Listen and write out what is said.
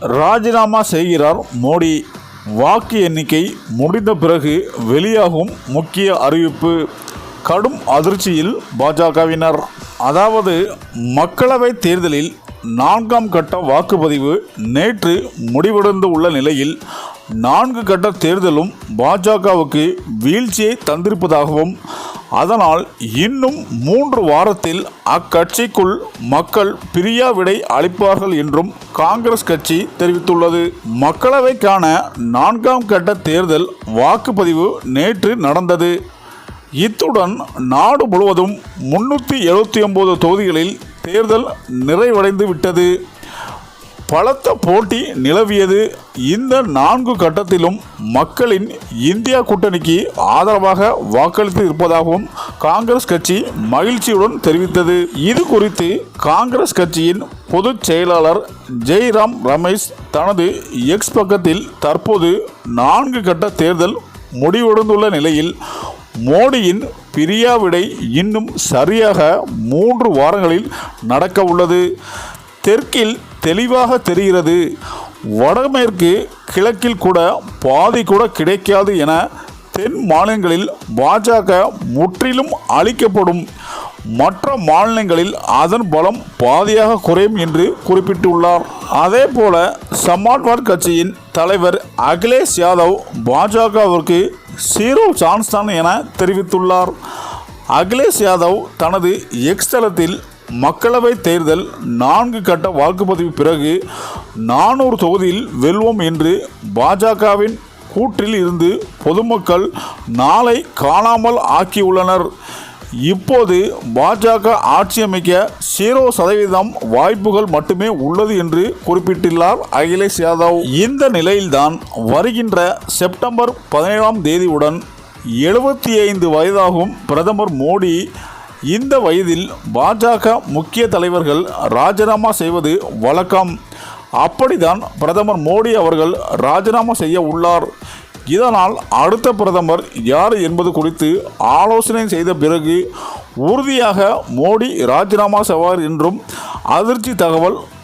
ராஜினாமா செய்கிறார் மோடி. வாக்கு எண்ணிக்கை முடிந்த பிறகு வெளியாகும் முக்கிய அறிவிப்பு. கடும் அதிர்ச்சியில் பாஜகவினர். அதாவது மக்களவை தேர்தலில் நான்காம் கட்ட வாக்குப்பதிவு நேற்று முடிவடைந்து உள்ள நிலையில் நான்கு கட்ட தேர்தலும் பாஜகவுக்கு வீழ்ச்சியை தந்திருப்பதாகவும் அதனால் இன்னும் மூன்று வாரத்தில் அக்கட்சிக்குள் மக்கள் பிரியாவிடை அளிப்பார்கள் என்றும் காங்கிரஸ் கட்சி தெரிவித்துள்ளது. மக்களவைக்கான நான்காம் கட்ட தேர்தல் வாக்குப்பதிவு நேற்று நடந்தது. இத்துடன் நாடு முழுவதும் முன்னூற்றி எழுபத்தி ஒம்பது தொகுதிகளில் தேர்தல் நிறைவடைந்து விட்டது பலத்த போட்டி நிலவியது. இந்த நான்கு கட்டத்திலும் மக்களின் இந்தியா கூட்டணிக்கு ஆதரவாக வாக்களித்து இருப்பதாகவும் காங்கிரஸ் கட்சி மகிழ்ச்சியுடன் தெரிவித்தது. இது குறித்து காங்கிரஸ் கட்சியின் பொதுச் செயலாளர் ஜெய்ராம் ரமேஷ் தனது எக்ஸ் பக்கத்தில் தற்போது நான்கு கட்ட தேர்தல் முடிவடைந்துள்ள நிலையில் மோடியின் பிரியாவிடை இன்னும் சரியாக மூன்று வாரங்களில் நடக்க உள்ளது தெற்கில் தெளிவாக தெரிகிறது. வடமேற்கு கிழக்கில் கூட பாதி கூட கிடைக்காது என தென் மாநிலங்களில் பாஜக முற்றிலும் அளிக்கப்படும் மற்ற மாநிலங்களில் அதன் பலம் பாதியாக குறையும் என்று குறிப்பிட்டுள்ளார். அதே போல சமாஜ்வாட் கட்சியின் தலைவர் அகிலேஷ் யாதவ் பாஜகவிற்கு சீரோ சான்ஸ் தான் என தெரிவித்துள்ளார். அகிலேஷ் யாதவ் தனது எக்ஸ் தளத்தில் மக்களவை தேர்தல் நான்கு கட்ட வாக்குப்பதிவு பிறகு நானூறு தொகுதியில் வெல்வோம் என்று பாஜகவின் கூற்றில் இருந்து பொதுமக்கள் நாளை காணாமல் ஆக்கியுள்ளனர். இப்போது பாஜக ஆட்சி அமைக்க ஜீரோ சதவீதம் வாய்ப்புகள் மட்டுமே உள்ளது என்று குறிப்பிட்டுள்ளார் அகிலேஷ் யாதவ். இந்த நிலையில்தான் வருகின்ற செப்டம்பர் பதினேழாம் தேதியுடன் எழுபத்தி ஐந்து வயதாகும் பிரதமர் மோடி இந்த வயதில் பாஜக முக்கிய தலைவர்கள் ராஜினாமா செய்வது வழக்கம். அப்படிதான் பிரதமர் மோடி அவர்கள் ராஜினாமா செய்ய உள்ளார். இதனால் அடுத்த பிரதமர் யார் என்பது குறித்து ஆலோசனை செய்த பிறகு உறுதியாக மோடி ராஜினாமா செய்வார் என்றும் அதிர்ச்சி தகவல்